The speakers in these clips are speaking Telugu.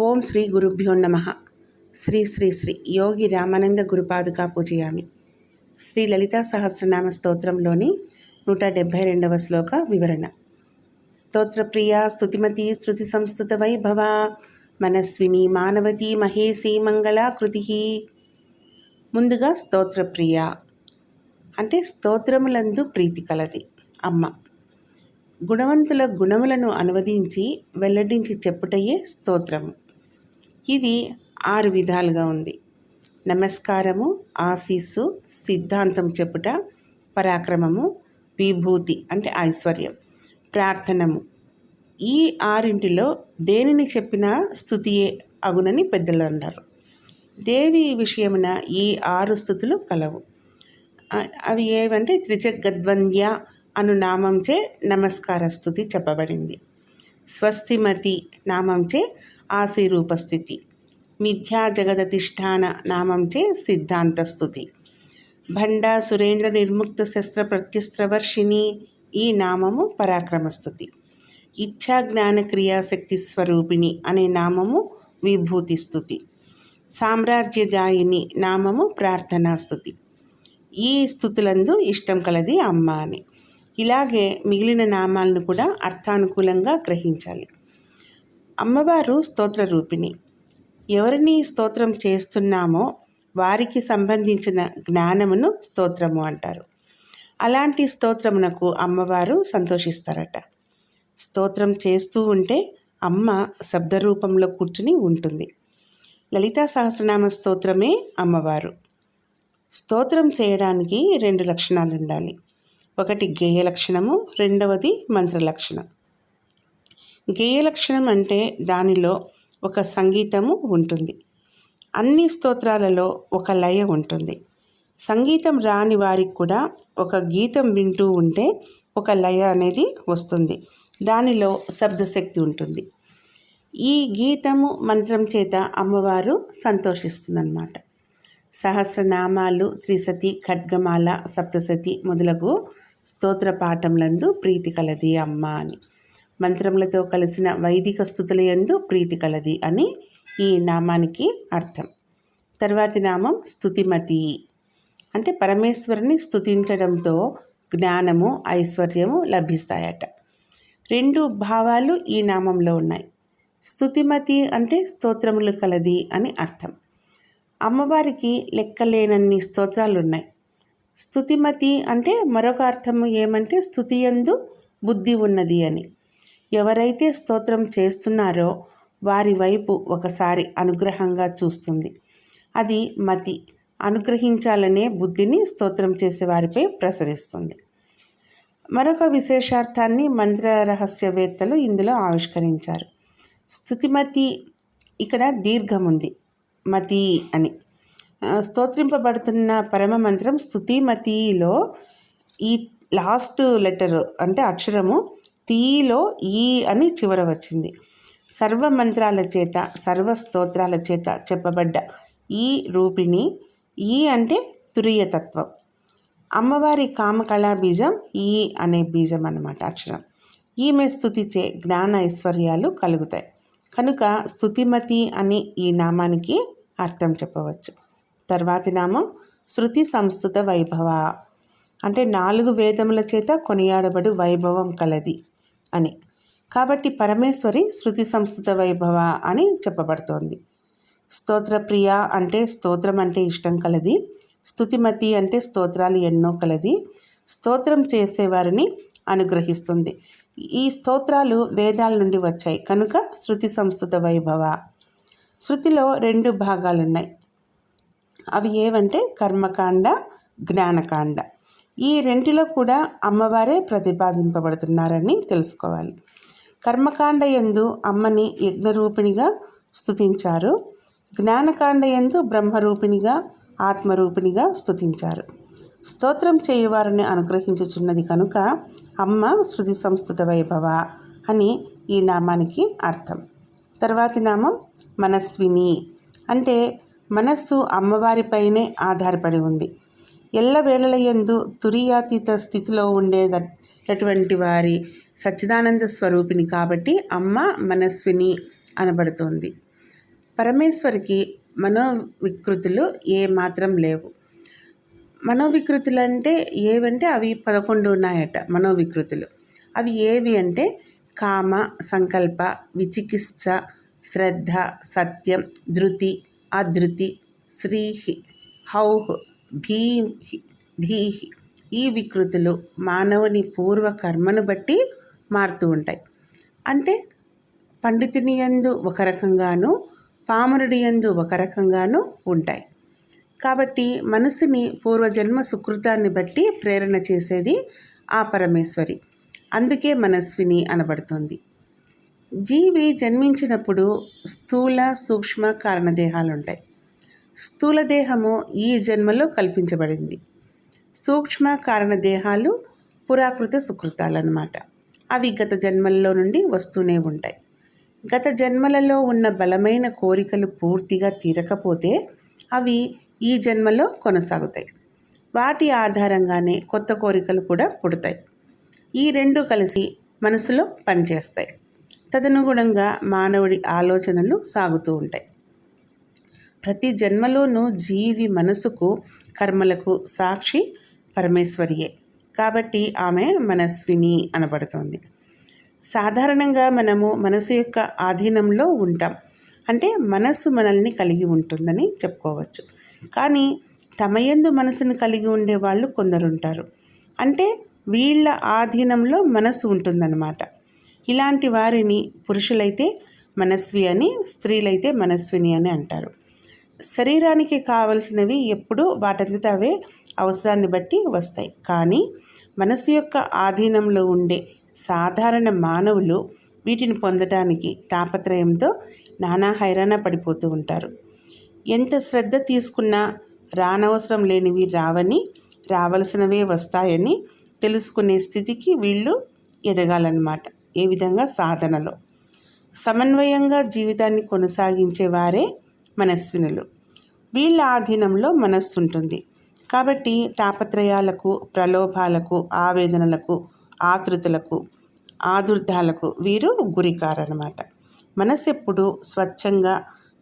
ఓం శ్రీ గురుభ్యో నమ. శ్రీ శ్రీ శ్రీ యోగి రామానంద గురుపాదుకా పూజయామి. శ్రీ లలితా సహస్రనామ స్తోత్రంలోని నూట డెబ్భై రెండవ శ్లోక వివరణ. స్తోత్రప్రియ స్తుతిమతి శృతి సంస్థుత వైభవ మనస్విని మానవతి మహేసి మంగళాకృతి. ముందుగా స్తోత్రప్రియ. అంటే స్తోత్రములందు ప్రీతి కలది. అమ్మ. గుణవంతుల గుణములను అనువదించి వెల్లడించి చెప్పుటయే స్తోత్రము. ఇది ఆరు విధాలుగా ఉంది. నమస్కారము ఆశీస్సు సిద్ధాంతం చెప్పుట పరాక్రమము విభూతి అంటే ఐశ్వర్యం. ప్రార్థనము. ఈ ఆరింటిలో దేనిని చెప్పినా స్థుతియే అగునని పెద్దలు అన్నారు. దేవి విషయమున ఈ ఆరు స్థుతులు కలవు. అవి ఏవంటే త్రిజగద్వంద్య అను నామంచే నమస్కార స్థుతి చెప్పబడింది. స్వస్తిమతి నామంచే ఆశీరూపస్థితి. మిథ్యా జగదతిష్టాన నామంచే సిద్ధాంత స్థుతి భండ సురేంద్ర నిర్ముక్త శస్త్ర ప్రత్యుస్త్రవర్షిణి ఈ నామము పరాక్రమస్థుతి ఇచ్ఛా జ్ఞాన క్రియాశక్తి స్వరూపిణి అనే నామము విభూతి స్థుతి సామ్రాజ్యదాయిని నామము ప్రార్థనా స్థుతి ఈ స్థుతులందు ఇష్టం కలది అమ్మ అని. ఇలాగే మిగిలిన నామాలను కూడా అర్థానుకూలంగా గ్రహించాలి. అమ్మవారు స్తోత్ర రూపిణి. ఎవరిని స్తోత్రం చేస్తున్నామో వారికి సంబంధించిన జ్ఞానమును స్తోత్రము అంటారు. అలాంటి స్తోత్రమునకు అమ్మవారు సంతోషిస్తారట. స్తోత్రం చేస్తూ ఉంటే అమ్మ శబ్ద రూపంలో కూర్చుని ఉంటుంది. లలితా సహస్రనామ స్తోత్రమే అమ్మవారు. స్తోత్రం చేయడానికి రెండు లక్షణాలు ఉండాలి ఒకటి గేయ లక్షణము రెండవది మంత్ర లక్షణం గేయ లక్షణం అంటే దానిలో ఒక సంగీతము ఉంటుంది. అన్ని స్తోత్రాలలో ఒక లయ ఉంటుంది. సంగీతం రాని వారికి కూడా ఒక గీతం వింటూ ఉంటే ఒక లయ అనేది వస్తుంది. దానిలో శబ్దశక్తి ఉంటుంది. ఈ గీతము మంత్రం చేత అమ్మవారు సంతోషిస్తుందన్నమాట. సహస్రనామాలు త్రిసతి ఖడ్గమాల సప్తసతి మొదలగు స్తోత్ర పాఠములందు ప్రీతి కలది అమ్మ అని. మంత్రములతో కలిసిన వైదిక స్థుతుల యందు ప్రీతి కలది అని ఈ నామానికి అర్థం. తర్వాతి నామం స్థుతిమతి అంటే పరమేశ్వరుని స్థుతించడంతో జ్ఞానము ఐశ్వర్యము లభిస్తాయట. రెండు భావాలు ఈ నామంలో ఉన్నాయి. స్థుతిమతి అంటే స్తోత్రములు కలది అని అర్థం. అమ్మవారికి లెక్కలేనన్ని స్తోత్రాలు ఉన్నాయి స్థుతిమతి అంటే మరొక అర్థము ఏమంటే స్థుతియందు బుద్ధి ఉన్నది అని. ఎవరైతే స్తోత్రం చేస్తున్నారో వారి వైపు ఒకసారి అనుగ్రహంగా చూస్తుంది. అది మతి. అనుగ్రహించాలనే బుద్ధిని స్తోత్రం చేసే వారిపై ప్రసరిస్తుంది. మరొక విశేషార్థాన్ని మంత్ర రహస్యవేత్తలు ఇందులో ఆవిష్కరించారు. స్థుతిమతి ఇక్కడ దీర్ఘం ఉంది మతి అని. స్తోత్రింపబడుతున్న పరమ మంత్రం స్థుతిమతిలో ఈ లాస్ట్ లెటర్ అంటే అక్షరము తీలో ఈ అని చివర వచ్చింది. సర్వ మంత్రాల చేత సర్వ స్తోత్రాల చేత చెప్పబడ్డ ఈ రూపిణి ఈ అంటే తురియతత్వం. అమ్మవారి కామకళా బీజం ఈ అనే బీజం అన్నమాట అక్షరం. ఈమె స్థుతిచే జ్ఞాన ఐశ్వర్యాలు కలుగుతాయి. కనుక స్థుతిమతి అని ఈ నామానికి అర్థం చెప్పవచ్చు. తర్వాతి నామం శృతి సంస్కృత వైభవ. అంటే నాలుగు వేదముల చేత కొనియాడబడు వైభవం కలది అని. కాబట్టి పరమేశ్వరి శృతి సంస్కృత వైభవ అని చెప్పబడుతోంది. స్తోత్రప్రియ అంటే స్తోత్రం అంటే ఇష్టం కలది. స్థుతిమతి అంటే స్తోత్రాలు ఎన్నో కలది. స్తోత్రం చేసేవారిని అనుగ్రహిస్తుంది. ఈ స్తోత్రాలు వేదాల నుండి వచ్చాయి. కనుక శృతి సంస్కృత వైభవ. శృతిలో రెండు భాగాలున్నాయి. అవి ఏవంటే కర్మకాండ జ్ఞానకాండ. ఈ రెంటిలో కూడా అమ్మవారే ప్రతిపాదింపబడుతున్నారని తెలుసుకోవాలి. కర్మకాండ ఎందు అమ్మని యజ్ఞరూపిణిగా స్థుతించారు జ్ఞానకాండ ఎందు బ్రహ్మరూపిణిగా ఆత్మరూపిణిగా స్థుతించారు స్తోత్రం చేయువారిని అనుగ్రహించుచున్నది కనుక అమ్మ శృతి సంస్థుత వైభవ అని ఈ నామానికి అర్థం. తర్వాతి నామం మనస్విని. అంటే మనస్సు అమ్మవారిపైనే ఆధారపడి ఉంది. ఎల్లవేళలయందు తురియాతీత స్థితిలో ఉండేటటువంటి వారి సచ్చిదానంద స్వరూపిణి కాబట్టి అమ్మ మనస్విని అనబడుతోంది. పరమేశ్వరికి మనోవికృతులు ఏ మాత్రం లేవు. మనోవికృతులు అంటే ఏవంటే అవి పదకొండు ఉన్నాయట మనోవికృతులు. అవి ఏవి అంటే కామ సంకల్ప విచికిత్స శ్రద్ధ సత్యం ధృతి అధృతి శ్రీహి హౌహ్ భీహి ధీహి ఈ వికృతులు మానవుని పూర్వ కర్మను బట్టి మారుతూ ఉంటాయి. అంటే పండితుని యందు ఒక రకంగాను పామరుడి యందు ఒక రకంగాను ఉంటాయి. కాబట్టి మనసుని పూర్వజన్మ సుకృతాన్ని బట్టి ప్రేరణ చేసేది ఆ పరమేశ్వరి. అందుకే మనస్విని అనబడుతుంది. జీవి జన్మించినప్పుడు స్థూల సూక్ష్మ కారణదేహాలు ఉంటాయి స్థూల దేహము ఈ జన్మలో కల్పించబడింది. సూక్ష్మ కారణదేహాలు పురాకృత పురాకృత సుకృతాలన్నమాట. అవి గత జన్మల్లో నుండి వస్తూనే ఉంటాయి. గత జన్మలలో ఉన్న బలమైన కోరికలు పూర్తిగా తీరకపోతే అవి ఈ జన్మలో కొనసాగుతాయి. వాటి ఆధారంగానే కొత్త కోరికలు కూడా పుడతాయి. ఈ రెండు కలిసి మనసులో పనిచేస్తాయి. తదనుగుణంగా మానవుడి ఆలోచనలు సాగుతూ ఉంటాయి. ప్రతి జన్మలోనూ జీవి మనసుకు కర్మలకు సాక్షి పరమేశ్వరియే. కాబట్టి ఆమె మనస్విని అనబడుతోంది. సాధారణంగా మనము మనసు యొక్క ఆధీనంలో ఉంటాం. అంటే మనస్సు మనల్ని కలిగి ఉంటుందని చెప్పుకోవచ్చు. కానీ తమయందు మనసును కలిగి ఉండే వాళ్ళు కొందరు ఉంటారు అంటే వీళ్ళ ఆధీనంలో మనసు ఉంటుందన్నమాట. ఇలాంటి వారిని పురుషులైతే మనస్వి అని స్త్రీలైతే మనస్విని అని అంటారు. శరీరానికి కావలసినవి ఎప్పుడూ వాటంతట అవే అవసరాన్ని బట్టి వస్తాయి. కానీ మనసు యొక్క ఆధీనంలో ఉండే సాధారణ మానవులు వీటిని పొందటానికి తాపత్రయంతో నానా హైరాణ పడిపోతూ ఉంటారు. ఎంత శ్రద్ధ తీసుకున్నా రానవసరం లేనివి రావని రావలసినవే వస్తాయని తెలుసుకునే స్థితికి వీళ్ళు ఎదగాలన్నమాట. ఏ విధంగా సాధనలో? సమన్వయంగా జీవితాన్ని కొనసాగించే వారే మనస్వినులు. వీళ్ళ ఆధీనంలో మనస్సు ఉంటుంది కాబట్టి తాపత్రయాలకు ప్రలోభాలకు ఆవేదనలకు ఆతృతలకు ఆదుర్ధాలకు వీరు గురికారనమాట మనసు ఎప్పుడు స్వచ్ఛంగా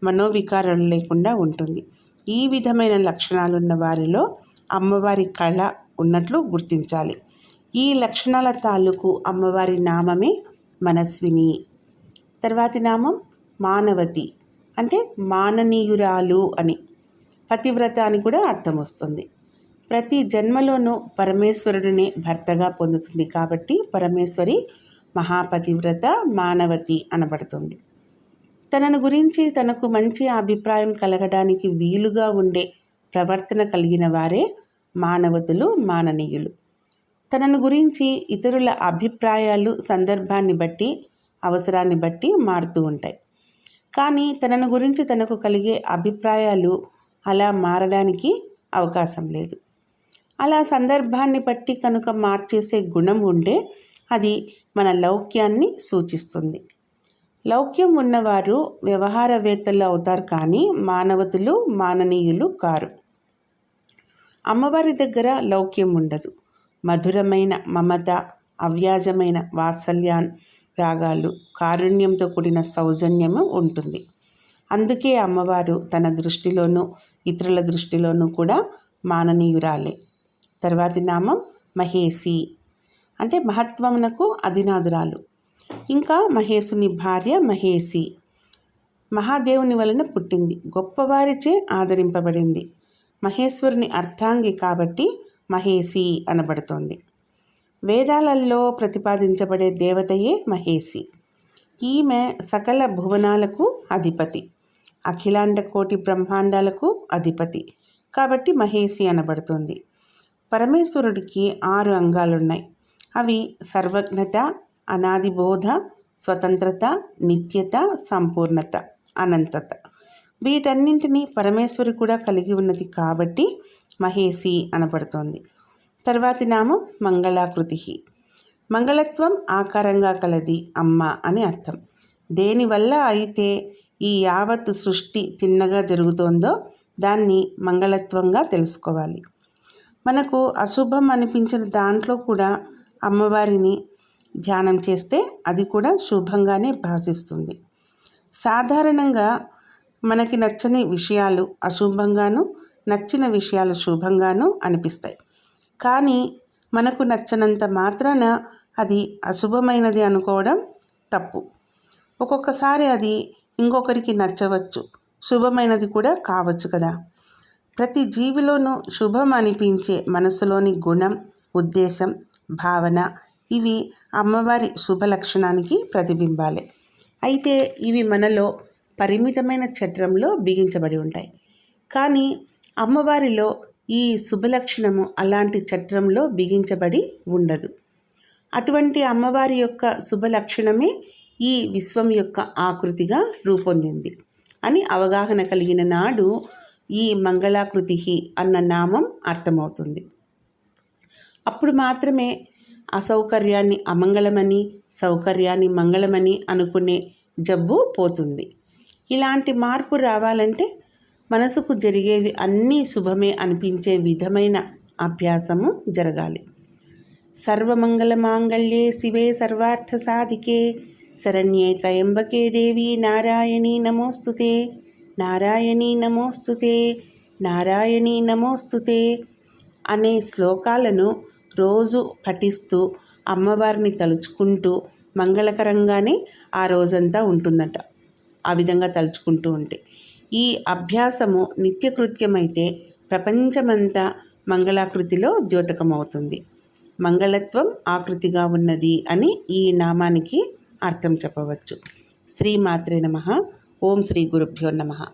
మనోవికారాలు లేకుండా ఉంటుంది. ఈ విధమైన లక్షణాలున్న వారిలో అమ్మవారి కళ ఉన్నట్లు గుర్తించాలి. ఈ లక్షణాల తాలూకు అమ్మవారి నామమే మనస్విని. తర్వాతి నామం మానవతి అంటే మాననీయురాలు అని. పతివ్రత అని కూడా అర్థం వస్తుంది. ప్రతి జన్మలోనూ పరమేశ్వరుడిని భర్తగా పొందుతుంది కాబట్టి పరమేశ్వరి మహాపతివ్రత మానవతి అనబడుతుంది. తనను గురించి తనకు మంచి అభిప్రాయం కలగడానికి వీలుగా ఉండే ప్రవర్తన కలిగిన వారే మానవతులు మాననీయులు. తనను గురించి ఇతరుల అభిప్రాయాలు సందర్భాన్ని బట్టి అవసరాన్ని బట్టి మారుతూ ఉంటాయి. కానీ తనను గురించి తనకు కలిగే అభిప్రాయాలు అలా మారడానికి అవకాశం లేదు. అలా సందర్భాన్ని బట్టి కనుక మార్చేసే గుణం ఉంటే అది మన లౌక్యాన్ని సూచిస్తుంది. లౌక్యం ఉన్నవారు వ్యవహారవేత్తలు అవుతారు కానీ మానవతులు మాననీయులు కారు. అమ్మవారి దగ్గర లౌక్యం ఉండదు. మధురమైన మమత అవ్యాజమైన వాత్సల్యాన్ రాగాలు కారుణ్యంతో కూడిన సౌజన్యము ఉంటుంది. అందుకే అమ్మవారు తన దృష్టిలోనూ ఇతరుల దృష్టిలోనూ కూడా మాననీయురాలే. తర్వాతి నామం మహేసి అంటే మహత్వమునకు అధినాథురాలు ఇంకా మహేశుని భార్య మహేసి మహాదేవుని వలన పుట్టింది. గొప్పవారిచే ఆదరింపబడింది. మహేశ్వరుని అర్థాంగి కాబట్టి మహేసి అనబడుతోంది. వేదాలలో ప్రతిపాదించబడే దేవతయే మహేసి ఈమె సకల భువనాలకు అధిపతి. అఖిలాండ కోటి బ్రహ్మాండాలకు అధిపతి. కాబట్టి మహేసి అనబడుతుంది. పరమేశ్వరుడికి ఆరు అంగాలున్నాయి. అవి సర్వజ్ఞత అనాదిబోధ స్వతంత్రత నిత్యత సంపూర్ణత అనంతత. వీటన్నింటినీ పరమేశ్వరి కూడా కలిగి ఉన్నది కాబట్టి మహేసి అనబడుతోంది. తర్వాతి నామం మంగళాకృతి మంగళత్వం ఆకారంగా కలది అమ్మ అని అర్థం. దేనివల్ల అయితే ఈ యావత్ సృష్టి తిన్నగా జరుగుతోందో దాన్ని మంగళత్వంగా తెలుసుకోవాలి. మనకు అశుభం అనిపించిన దాంట్లో కూడా అమ్మవారిని ధ్యానం చేస్తే అది కూడా శుభంగానే భాషిస్తుంది సాధారణంగా మనకి నచ్చని విషయాలు అశుభంగాను నచ్చిన విషయాలు శుభంగానూ అనిపిస్తాయి. కానీ మనకు నచ్చనంత మాత్రాన అది అశుభమైనది అనుకోవడం తప్పు. ఒక్కొక్కసారి అది ఇంకొకరికి నచ్చవచ్చు శుభమైనది కూడా కావచ్చు కదా. ప్రతి జీవిలోనూ శుభం అనిపించే మనసులోని గుణం ఉద్దేశం భావన ఇవి అమ్మవారి శుభ లక్షణానికి ప్రతిబింబాలే. అయితే ఇవి మనలో పరిమితమైన చట్రంలో బిగించబడి ఉంటాయి. కానీ అమ్మవారిలో ఈ శుభలక్షణము అలాంటి చట్రంలో బిగించబడి ఉండదు. అటువంటి అమ్మవారి యొక్క శుభలక్షణమే ఈ విశ్వం యొక్క ఆకృతిగా రూపొందింది అని అవగాహన కలిగిన నాడు ఈ మంగళాకృతి అన్న నామం అర్థమవుతుంది. అప్పుడు మాత్రమే అసౌకర్యాన్ని అమంగళమని సౌకర్యాన్ని మంగళమని అనుకునే జబ్బు పోతుంది. ఇలాంటి మార్పు రావాలంటే మనసుకు జరిగేవి అన్నీ శుభమే అనిపించే విధమైన అభ్యాసము జరగాలి. సర్వమంగళమాంగళ్యే శివే సర్వార్థ సాధికే. శరణ్యే త్రయంబకే దేవి నారాయణీ నమోస్తుతే. నారాయణీ నమోస్తుతే. నారాయణీ నమోస్తుతే. అనే శ్లోకాలను రోజు పఠిస్తూ అమ్మవారిని తలుచుకుంటూ మంగళకరంగానే ఆ రోజంతా ఉంటుందట. ఆ విధంగా తలుచుకుంటూ ఉంటే ఈ అభ్యాసము నిత్యకృత్యమైతే ప్రపంచమంతా మంగళాకృతిలో ద్యోతకమవుతుంది. మంగళత్వం ఆకృతిగా ఉన్నది అని ఈ నామానికి అర్థం చెప్పవచ్చు. శ్రీమాత్రే నమ. ఓం శ్రీ గురుభ్యో నమ.